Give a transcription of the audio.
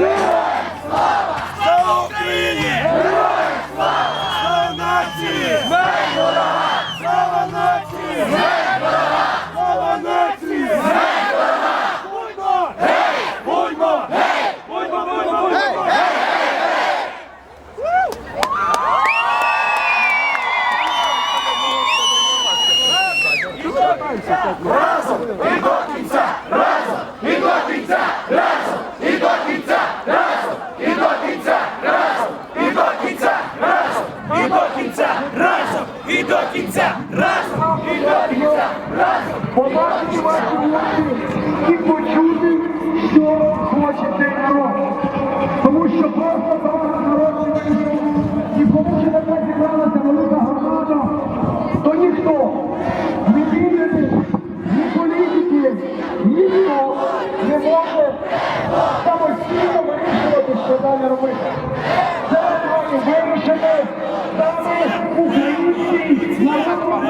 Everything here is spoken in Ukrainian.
Героям слава! Слава Україні! Героям слава! Слава нації! Смерть ворога! Слава нації! Смерть ворога! Слава нації! Смерть ворога! Будьмо! Гей! Будьмо! Гей! Будьмо! Будьмо! Будьмо! Гей! Разом і до кінця! Разом і до кінця! Разом! До кінця, разом і до кінця, разом і до кінця, разом. побачити ваші очі і почути, що хочете народ. Тому що просто зараз народ не вийшов. І коли ще така зібралася велика громада, то ніхто, ні бізнес, ні політики, ніхто не може самостійно вирішувати, що далі робити вирішили саме український народ.